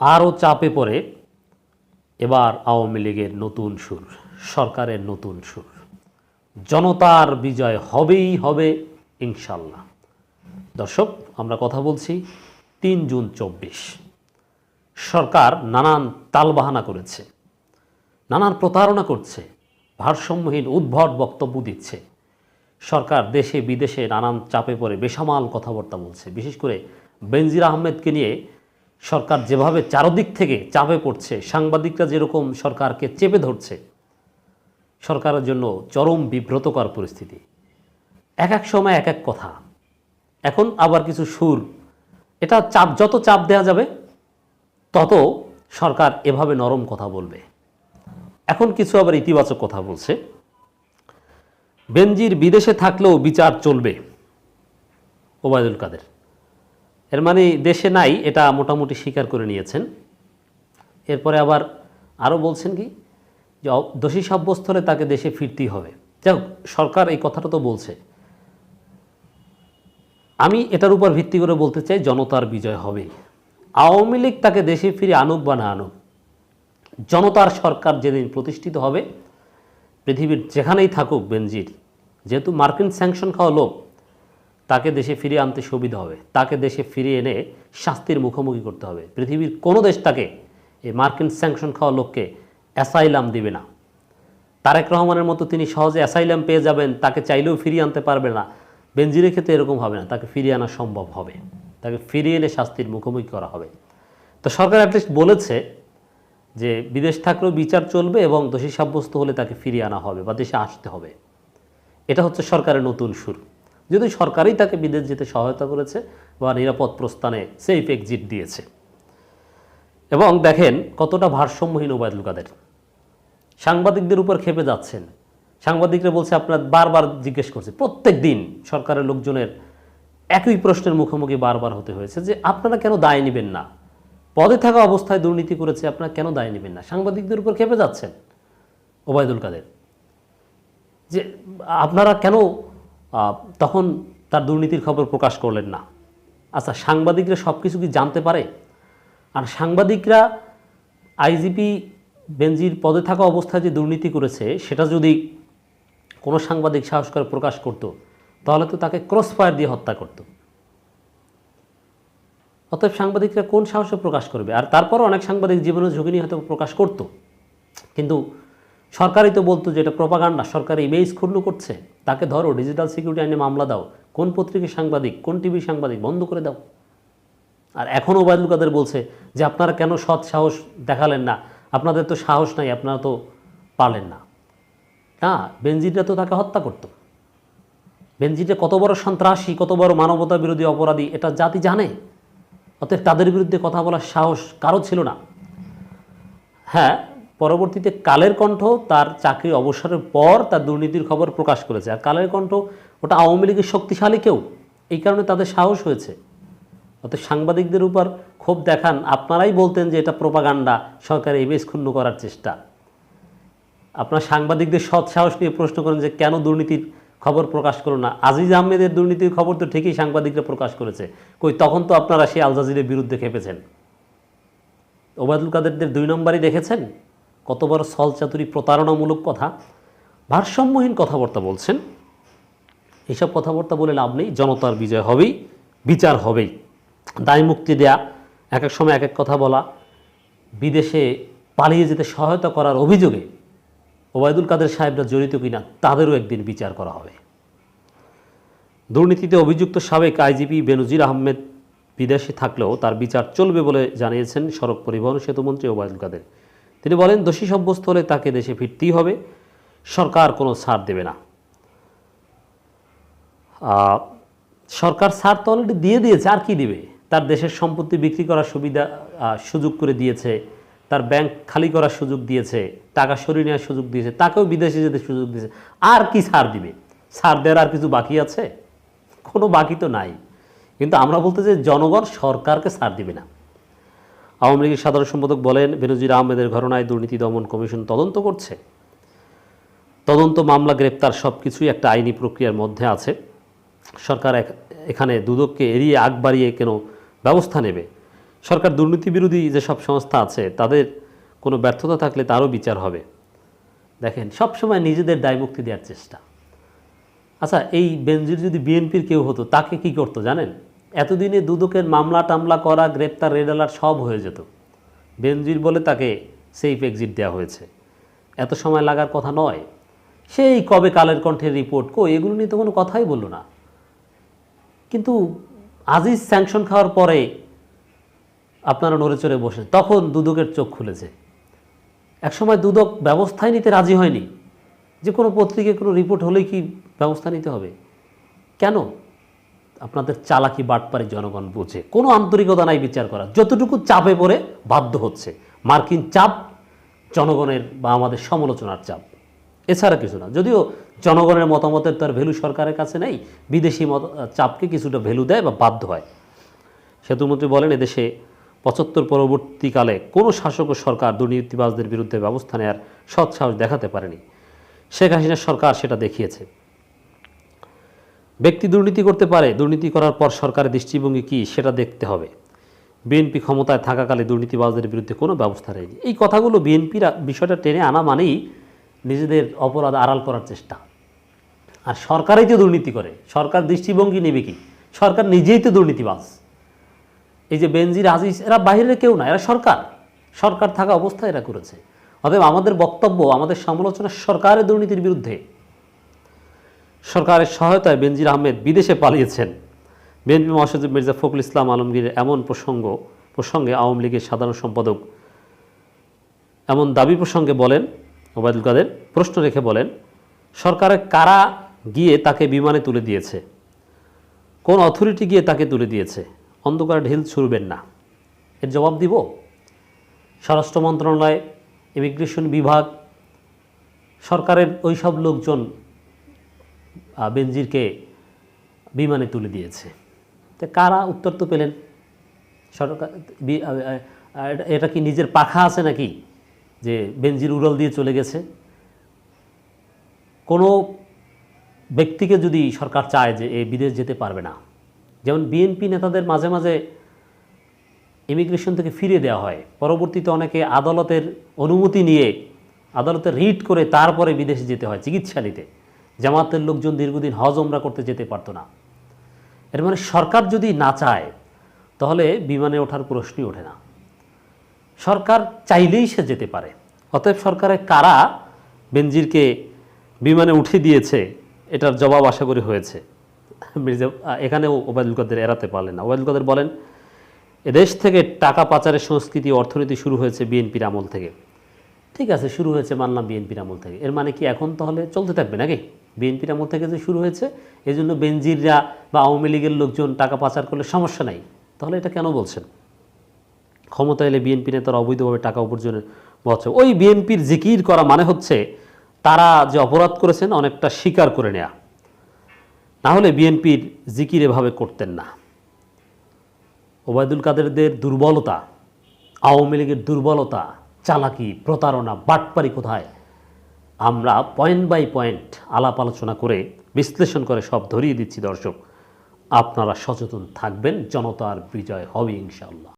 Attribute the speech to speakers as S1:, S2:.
S1: আরও চাপে পড়ে এবার আওয়ামী লীগের নতুন সুর, সরকারের নতুন সুর। জনতার বিজয় হবেই হবে, ইনশাল্লাহ। দর্শক, আমরা কথা বলছি তিন জুন চব্বিশ। সরকার নানান তালবাহানা করেছে, নানান প্রতারণা করছে, ভারসাম্যহীন উদ্ভট বক্তব্য দিচ্ছে। সরকার দেশে বিদেশে নানান চাপে পড়ে বেসামাল কথাবার্তা বলছে। বিশেষ করে বেনজির আহমেদকে নিয়ে সরকার যেভাবে চারদিক থেকে চাপে পড়ছে, সাংবাদিকরা যেরকম সরকারকে চেপে ধরছে, সরকারের জন্য চরম বিব্রতকর পরিস্থিতি। এক এক সময় এক এক কথা। এখন আবার কিছু সুর। এটা চাপ, যত চাপ দেওয়া যাবে, তত সরকার এভাবে নরম কথা বলবে। এখন কিছু আবার ইতিবাচক কথা বলছে। বেনজির বিদেশে থাকলেও বিচার চলবে। ওবায়দুল কাদের। এর মানে দেশে নাই, এটা মোটামুটি স্বীকার করে নিয়েছেন। এরপরে আবার আরও বলছেন কি, যে দোষী সাব্যস্ত হলে তাকে দেশে ফিরতেই হবে। যাই সরকার এই কথাটা তো বলছে। আমি এটার উপর ভিত্তি করে বলতে চাই, জনতার বিজয় হবেই। আওয়ামী লীগ তাকে দেশে ফিরে আনুক বা না আনুক, জনতার সরকার যেদিন প্রতিষ্ঠিত হবে, পৃথিবীর যেখানেই থাকুক, বেনজির, যেহেতু মার্কিন স্যাংশন খাওয়া লোক তাকে দেশে ফিরিয়ে আনতে সুবিধা হবে। তাকে দেশে ফিরিয়ে এনে শাস্তির মুখোমুখি করতে হবে। পৃথিবীর কোনো দেশ তাকে এই মার্কিন স্যাংশন খাওয়া লোককে অ্যাসাইলাম দিবে না। তারেক রহমানের মতো তিনি সহজে অ্যাসাইলাম পেয়ে যাবেন, তাকে চাইলেও ফিরিয়ে আনতে পারবে না। বেনজিরের ক্ষেত্রে এরকম হবে না, তাকে ফিরিয়ে আনা সম্ভব হবে। তাকে ফিরিয়ে এনে শাস্তির মুখোমুখি করা হবে। তো সরকার অ্যাটলিস্ট বলেছে যে বিদেশ থাকলেও বিচার চলবে এবং দোষী সাব্যস্ত হলে তাকে ফিরিয়ে আনা হবে বা দেশে আসতে হবে। এটা হচ্ছে সরকারের নতুন সুর যদি সরকারই তাকে বিদেশ যেতে সহায়তা করেছে বা নিরাপদ প্রস্থানে সেফ এক্সিট দিয়েছে। এবং দেখেন কতটা ভারসাম্যহীন ওবায়দুল কাদের। সাংবাদিকদের উপর খেপে যাচ্ছেন। সাংবাদিকরা বলছে, আপনার বারবার জিজ্ঞেস করছে, প্রত্যেক দিন সরকারের লোকজনের একই প্রশ্নের মুখোমুখি বারবার হতে হয়েছে যে আপনারা কেন দায় নেবেন না? পদে থাকা অবস্থায় দুর্নীতি করেছে, আপনারা কেন দায় নেবেন না? সাংবাদিকদের উপর খেপে যাচ্ছেন ওবায়দুল কাদের। যে আপনারা কেন তখন তার দুর্নীতির খবর প্রকাশ করলেন না। আচ্ছা সাংবাদিকরা সব কিছু কি জানতে পারে? আর সাংবাদিকরা আইজিপি বেনজির পদে থাকা অবস্থায় যে দুর্নীতি করেছে, সেটা যদি কোনো সাংবাদিক সাহস করে প্রকাশ করত, তাহলে তো তাকে ক্রস ফায়ার দিয়ে হত্যা করত। অতএব সাংবাদিকরা কোন সাহসে প্রকাশ করবে? আর তারপর অনেক সাংবাদিক জীবনের ঝুঁকি নিয়ে হয়তো প্রকাশ করত। কিন্তু সরকারই তো বলতো যে এটা প্রপাগান্ডা সরকার ইমেজ ক্ষুণ্ণ করছে। তাকে ধরো ডিজিটাল সিকিউরিটি আইনে মামলা দাও। কোন পত্রিকার সাংবাদিক, কোন টিভির সাংবাদিক, বন্ধ করে দাও। আর এখনও ওবায়দুল কাদের বলছে যে, আপনারা কেন সৎ সাহস দেখালেন না? আপনাদের তো সাহস নাই, আপনারা তো পারলেন না। না, বেনজিররা তো তাকে হত্যা করতো। বেনজিরটা কত বড় সন্ত্রাসী, কত বড় মানবতা বিরোধী অপরাধী, এটা জাতি জানে। অতএব তাদের বিরুদ্ধে কথা বলার সাহস কারও ছিল না। হ্যাঁ পরবর্তীতে কালের কণ্ঠ তার চাকরি অবসরের পর তার দুর্নীতির খবর প্রকাশ করেছে। আর কালের কণ্ঠ, ওটা আওয়ামী লীগের শক্তিশালী কেউ? এই কারণে তাদের সাহস হয়েছে। অত সাংবাদিকদের উপর ক্ষোভ দেখান। আপনারাই বলতেন যে এটা প্রপাগান্ডা সরকারের ইমেজ ক্ষুণ্ণ করার চেষ্টা। আপনার সাংবাদিকদের সৎ সাহস নিয়ে প্রশ্ন করেন যে কেন দুর্নীতির খবর প্রকাশ করল না? আজিজ আহমেদের দুর্নীতির খবর তো ঠিকই সাংবাদিকরা প্রকাশ করেছে। কই, তখন তো আপনারা সেই আলজাজিরের বিরুদ্ধে খেপেছেন। ওবায়দুল কাদেরদের দুই নম্বরই দেখেছেন? কত বড় ছলচাতুরি প্রতারণামূলক কথা, ভারসাম্যহীন কথাবার্তা বলছেন। এইসব কথাবার্তা বলে লাভ নেই, জনতার বিজয় হবেই, বিচার হবেই। দায় মুক্তি দেয়া, এক এক সময় এক এক কথা বলা, বিদেশে পালিয়ে যেতে সহায়তা করার অভিযোগে ওবায়দুল কাদের সাহেবরা জড়িত কিনা, তাদেরও একদিন বিচার করা হবে। দুর্নীতিতে অভিযুক্ত সাবেক আইজিপি বেনজির আহমেদ বিদেশে থাকলেও তার বিচার চলবে বলে জানিয়েছেন সড়ক পরিবহন সেতুমন্ত্রী ওবায়দুল কাদের। তিনি বলেন, দোষী সাব্যস্ত হলে তাকে দেশে ফিরতেই হবে। সরকার কোনো ছাড় দেবে না। সরকার ছাড় তো অলরেডি দিয়ে দিয়েছে, আর কি দিবে? তার দেশের সম্পত্তি বিক্রি করার সুবিধা সুযোগ করে দিয়েছে, তার ব্যাংক খালি করার সুযোগ দিয়েছে, টাকা সরিয়ে নেওয়ার সুযোগ দিয়েছে, তাকেও বিদেশে যেতে সুযোগ দিয়েছে। আর কি ছাড় দিবে? ছাড় দেওয়ার আর কিছু বাকি আছে? কোনো বাকি তো নাই। কিন্তু আমরা বলতে যে জনগণ সরকারকে ছাড় দিবে না। আওয়ামী লীগের সাধারণ সম্পাদক বলেন, বেনজির আহমেদের ঘটনায় দুর্নীতি দমন কমিশন তদন্ত করছে। তদন্ত মামলা, গ্রেপ্তার সব কিছুই একটা আইনি প্রক্রিয়ার মধ্যে আছে। সরকার এখানে দুদককে এড়িয়ে আগ বাড়িয়ে কেন ব্যবস্থা নেবে? সরকার দুর্নীতি বিরোধী যেসব সংস্থা আছে, তাদের কোনো ব্যর্থতা থাকলে তারও বিচার হবে। দেখেন, সবসময় নিজেদের দায়মুক্তি দেওয়ার চেষ্টা। আচ্ছা এই বেনজির যদি বিএনপির কেউ হতো, তাকে কি করতো জানেন? এতদিনে দুদকের মামলা টামলা করা, গ্রেপ্তার রেড অ্যালার্ট সব হয়ে যেত। বেনজির বলে তাকে সেফ এক্সিট দেওয়া হয়েছে। এত সময় লাগার কথা নয়। সেই কবে কালের কণ্ঠের রিপোর্ট কো এগুলো নিয়ে তো কোনো কথাই বলল না। কিন্তু আজিজ স্যাংশন খাওয়ার পরে আপনারা নড়ে চড়ে বসে তখন দুদকের চোখ খুলেছে। একসময় দুদক ব্যবস্থাই নিতে রাজি হয়নি। যে কোনো পত্রিকায় কোনো রিপোর্ট হলেই কি ব্যবস্থা নিতে হবে? কেন? আপনাদের চালাকি বাটপারি জনগণ বুঝে। কোনো আন্তরিকতা নাই বিচার করা যতটুকু চাপে পড়ে বাধ্য হচ্ছে। মার্কিন চাপ, জনগণের বা আমাদের সমালোচনার চাপ। এছাড়া কিছু না। যদিও জনগণের মতামতের তো আর ভ্যালু সরকারের কাছে নেই। বিদেশি মত, চাপকে কিছুটা ভ্যালু দেয় বা বাধ্য হয়। সেতুমন্ত্রী বলেন, এদেশে পঁচাত্তর পরবর্তীকালে কোনো শাসক ও সরকার দুর্নীতিবাজদের বিরুদ্ধে ব্যবস্থা নেওয়ার সৎ সাহস দেখাতে পারেনি। শেখ হাসিনার সরকার সেটা দেখিয়েছে। ব্যক্তি দুর্নীতি করতে পারে, দুর্নীতি করার পর সরকারের দৃষ্টিভঙ্গি কী সেটা দেখতে হবে। বিএনপি ক্ষমতায় থাকাকালে দুর্নীতিবাজদের বিরুদ্ধে কোনো ব্যবস্থা নেয়নি। এই কথাগুলো বিএনপির বিষয়টা টেনে আনা মানেই নিজেদের অপরাধ আড়াল করার চেষ্টা। আর সরকারই তো দুর্নীতি করে, সরকার দৃষ্টিভঙ্গি নেবে কি? সরকার নিজেই তো দুর্নীতিবাজ। এই যে বেনজির আজিজ, এরা বাইরের কেউ না, এরা সরকার। সরকার থাকা অবস্থায় এরা করেছে। অতএব আমাদের বক্তব্য, আমাদের সমালোচনা সরকারের দুর্নীতির বিরুদ্ধে। সরকারের সহায়তায় বেনজির আহমেদ বিদেশে পালিয়েছেন। বিএনপি মহাসচিব মির্জা ফখরুল ইসলাম আলমগীর এমন প্রসঙ্গ, প্রসঙ্গে আওয়ামী লীগের সাধারণ সম্পাদক এমন দাবি প্রসঙ্গে বলেন, ওবায়দুল কাদের প্রশ্ন রেখে বলেন সরকারের কারা গিয়ে তাকে বিমানে তুলে দিয়েছে? কোন অথরিটি গিয়ে তাকে তুলে দিয়েছে? অন্ধকার ঢিল ছুড়বেন না। এর জবাব দিব। স্বরাষ্ট্র মন্ত্রণালয়, ইমিগ্রেশন বিভাগ, সরকারের ওই সব লোকজন বেনজিরকে বিমানে তুলে দিয়েছে। তো কারা উত্তর তো পেলেন? সরকার এটা কি নিজের পাখা আছে নাকি? যে বেনজির উড়াল দিয়ে চলে গেছে। কোনো ব্যক্তিকে যদি সরকার চায় যে এ বিদেশ যেতে পারবে না, যেমন বিএনপি নেতাদের মাঝে মাঝে ইমিগ্রেশন থেকে ফিরিয়ে দেওয়া হয়, পরবর্তীতে অনেকে আদালতের অনুমতি নিয়ে আদালতে রিট করে তারপরে বিদেশে যেতে হয় চিকিৎসা নিতে। জামাতের লোকজন দীর্ঘদিন হজ ওমরা করতে যেতে পারতো না। এর মানে সরকার যদি না চায়, তাহলে বিমানে ওঠার প্রশ্নই ওঠে না। সরকার চাইলেই সে যেতে পারে। অতএব সরকারের কারা বেনজিরকে বিমানে উঠে দিয়েছে, এটার জবাব আশা করি হয়েছে। মির্জা, এখানেও ওবায়দুল কাদের এড়াতে পারলেন না। ওবায়দুল কাদের বলেন, এদেশ থেকে টাকা পাচারের সংস্কৃতি, অর্থনীতি শুরু হয়েছে বিএনপির আমল থেকে। ঠিক আছে, শুরু হয়েছে মানলাম বিএনপির আমল থেকে। এর মানে কি এখন তাহলে চলতে থাকবে নাকি? বিএনপির আমল থেকে যে শুরু হয়েছে এই জন্য বেনজিররা বা আওয়ামী লীগের লোকজন টাকা পাচার করলে সমস্যা নাই। তাহলে এটা কেন বলছেন? ক্ষমতা এলে বিএনপি নেতারা অবৈধভাবে টাকা উপার্জনের বলছে ওই বিএনপির জিকির করা মানে হচ্ছে তারা যে অপরাধ করেছেন অনেকটা স্বীকার করে নেয়া। না হলে বিএনপির জিকির এভাবে করতেন না। ওবায়দুল কাদেরদের দুর্বলতা, আওয়ামী লীগের দুর্বলতা, চালাকি, প্রতারণা, বাটপারি কোথায়? আমরা পয়েন্ট বাই পয়েন্ট আলাপ আলোচনা করে, বিশ্লেষণ করে সব ধরিয়ে দিচ্ছি দর্শক। আপনারা সচেতন থাকবেন, জনতার বিজয় হবে ইনশাআল্লাহ।